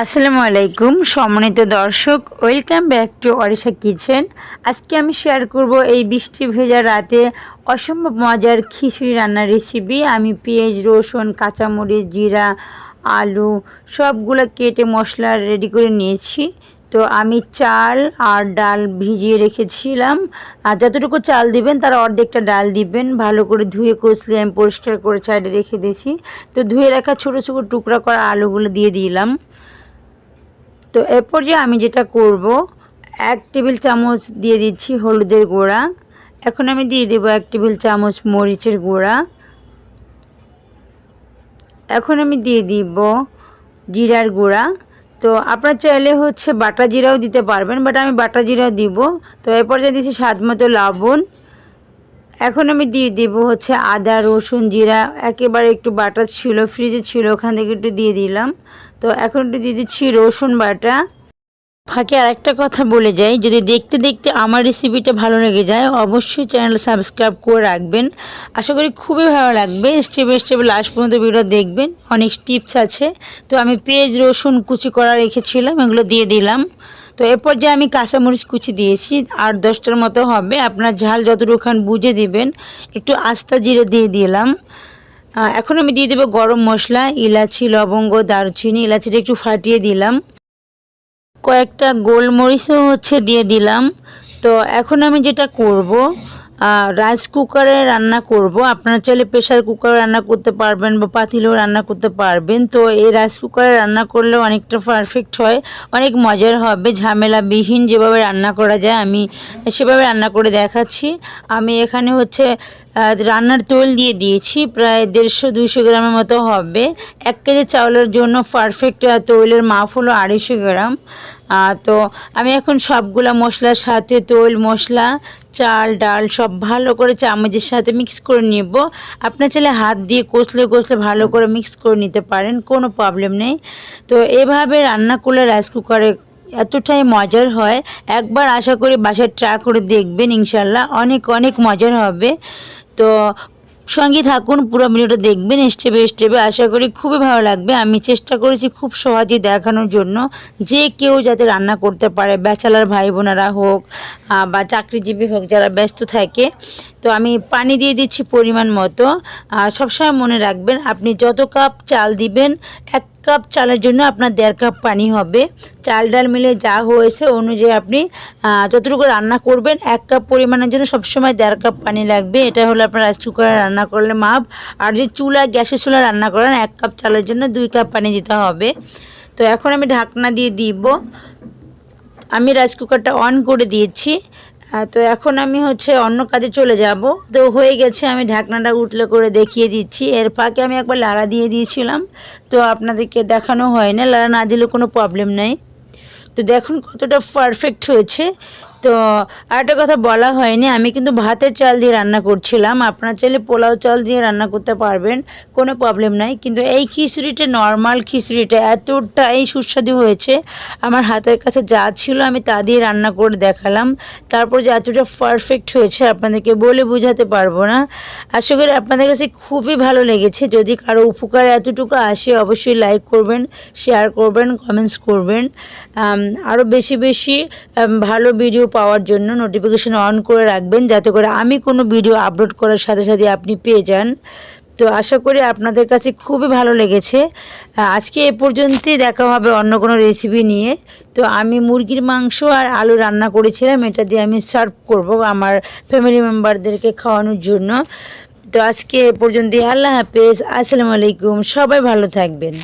আসসালামু আলাইকুম, সম্মানিত দর্শক, welcome back to Arisha kitchen. আজকে আমি শেয়ার করব এই বৃষ্টি ভেজা রাতে অসম্ভব মজার খিচুড়ি রান্নার রেসিপি আমি পেঁয়াজ, রসুন, কাঁচামরিচ, জিরা, আলু সবগুলো কেটে মশলা রেডি করে নিয়েছি। তো আমি চাল আর ডাল ভিজিয়ে রেখেছিলাম। আর যতটুকু চাল দিবেন, তার অর্ধেকটা ডাল দিবেন। ভালো করে ধুয়ে কষলে আমি পরিষ্কার করে সাইডে রেখে দিয়েছি। তো ধুয়ে রাখা ছোটো ছোটো টুকরা করা আলুগুলো দিয়ে দিলাম। তো এরপর যে আমি যেটা করব, এক টেবিল চামচ দিয়ে দিচ্ছি হলুদের গুঁড়া। এখন আমি দিয়ে দেবো এক টেবিল চামচ মরিচের গুঁড়া। এখন আমি দিয়ে দিব জিরার গুঁড়া। তো আপনার চাইলে হচ্ছে বাটা জিরাও দিতে পারবেন বাট আমি বাটা জিরাও দিব। তো এরপর যে দিচ্ছি স্বাদ মতো লবণ। এখন আমি দিয়ে দেবো হচ্ছে আদা, রসুন, জিরা। একেবারে একটু বাটা ছিল, ফ্রিজে ছিল, ওখান থেকে একটু দিয়ে দিলাম। তো এখন একটু দিয়ে দিচ্ছি রসুন বাটা। ফাঁকে আরেকটা কথা বলে যাই, যদি দেখতে দেখতে আমার রেসিপিটা ভালো লেগে যায়, অবশ্যই চ্যানেল সাবস্ক্রাইব করে রাখবেন। আশা করি খুবই ভালো লাগবে স্টেপ স্টেপ লাস্ট পর্যন্ত ভিডিও দেখবেন, অনেক টিপস আছে। তো আমি পেঁয়াজ, রসুন কুচি করা রেখেছিলাম, এগুলো দিয়ে দিলাম। তো এরপর যে আমি কাঁচামরিচ কুচি দিয়েছি, আট দশটার মতো হবে। আপনার ঝাল যতটুকু খান বুঝে দিবেন। একটু আস্তা জিরে দিয়ে দিলাম। এখন আমি দিয়ে দেবো গরম মশলা, ইলাচি, লবঙ্গ, দারুচিনি। ইলাচিটা একটু ফাটিয়ে দিলাম। কয়েকটা গোলমরিচও হচ্ছে দিয়ে দিলাম। তো এখন আমি যেটা করব রাইস কুকারে রান্না করব। আপনারা চাইলে প্রেশার কুকারে রান্না করতে পারবেন বা পাতিলেও রান্না করতে পারবেন। তো এই রাইস কুকারে রান্না করলে অনেকটা পারফেক্ট হয়, অনেক মজার হবে। ঝামেলাবিহীন যেভাবে রান্না করা যায়, আমি সেভাবে রান্না করে দেখাচ্ছি। আমি এখানে হচ্ছে রান্নার তৈল দিয়ে দিয়েছি, প্রায় দেড়শো দুশো গ্রামের মতো হবে। এক কেজি চাউলের জন্য পারফেক্ট তৈলের মাপ হলো আড়াইশো গ্রাম। তো আমি এখন সবগুলা মশলার সাথে তৈল, মশলা, চাল, ডাল সব ভালো করে চামচের সাথে মিক্স করে নেব। আপনার চাইলে হাত দিয়ে কষলে কষলে ভালো করে মিক্স করে নিতে পারেন, কোনো প্রবলেম নেই। তো এভাবে রান্না করলে রাইস কুকারে এতটাই মজার হয়। একবার আশা করি বাসায় ট্রাই করে দেখবেন, ইনশাল্লাহ। অনেক অনেক মজার হবে। তো সঙ্গে থাকুন, পুরো ভিডিওটা দেখবেন স্টেপে স্টেপে আশা করি খুবই ভালো লাগবে। আমি চেষ্টা করেছি খুব সহজে দেখানোর জন্য। যে কেউ যাতে রান্না করতে পারে, ব্যাচেলার ভাই বোনেরা হোক বা চাকরিজীবী হোক, যারা ব্যস্ত থাকে তো আমি পানি দিয়ে দিচ্ছি পরিমাণ মতো। আর সবসময় মনে রাখবেন, আপনি যত কাপ চাল দিবেন, এক কাপ চালের জন্য আপনার দেড় কাপ পানি হবে। চাল ডাল মিলে যা হয়েছে অনুযায়ী আপনি যতটুকু রান্না করবেন, এক কাপ পরিমাণের জন্য সবসময় দেড় কাপ পানি লাগবে। এটা হলো আপনার রাইস কুকারে রান্না করলে মাপ। আর যে চুলা, গ্যাসের চুলা রান্না করেন, এক কাপ চালের জন্য দুই কাপ পানি দিতে হবে। তো এখন আমি ঢাকনা দিয়ে দিব। আমি রাইস কুকারটা অন করে দিয়েছি। তো এখন আমি হচ্ছে অন্য কাজে চলে যাব। তো হয়ে গেছে, আমি ঢাকনাটা উঠলে করে দেখিয়ে দিচ্ছি। এর ফাঁকে আমি একবার লাড়া দিয়ে দিয়েছিলাম। তো আপনাদেরকে দেখানো হয় না, লাড়া না দিলে কোনো প্রবলেম নেই। তো দেখুন কতটা পারফেক্ট হয়েছে। তো আরেকটা কথা বলা হয়নি, আমি কিন্তু ভাতের চাল দিয়ে রান্না করছিলাম, আপনার চাইলে পোলাও চাল দিয়ে রান্না করতে পারবেন, কোনো প্রবলেম নাই, কিন্তু এই খিচুড়িটা নর্মাল খিচুড়িটা এতটাই সুস্বাদু হয়েছে, আমার হাতের কাছে যা ছিল আমি তা দিয়ে রান্না করে দেখালাম, তারপর যে এতটা পারফেক্ট হয়েছে আপনাদেরকে বলে বোঝাতে পারব না, আশা করি আপনাদের কাছে খুবই ভালো লেগেছে, যদি কারও উপকার এতটুকু আসে অবশ্যই লাইক করবেন শেয়ার করবেন কমেন্টস করবেন আরও বেশি বেশি ভালো ভিডিও পাওয়ার জন্য নোটিফিকেশান অন করে রাখবেন যাতে করে আমি কোনো ভিডিও আপলোড করার সাথে সাথে আপনি পেয়ে যান। তো আশা করি আপনাদের কাছে খুবই ভালো লেগেছে। আজকে এ পর্যন্তই দেখা হবে অন্য কোনো রেসিপি নিয়ে। তো আমি মুরগির মাংস আর আলু রান্না করেছিলাম, এটা দিয়ে আমি সার্ভ করব আমার ফ্যামিলি মেম্বারদেরকে খাওয়ানোর জন্য। তো আজকে এ পর্যন্তই, আল্লাহ হাফেজ, আসসালামু আলাইকুম, সবাই ভালো থাকবেন।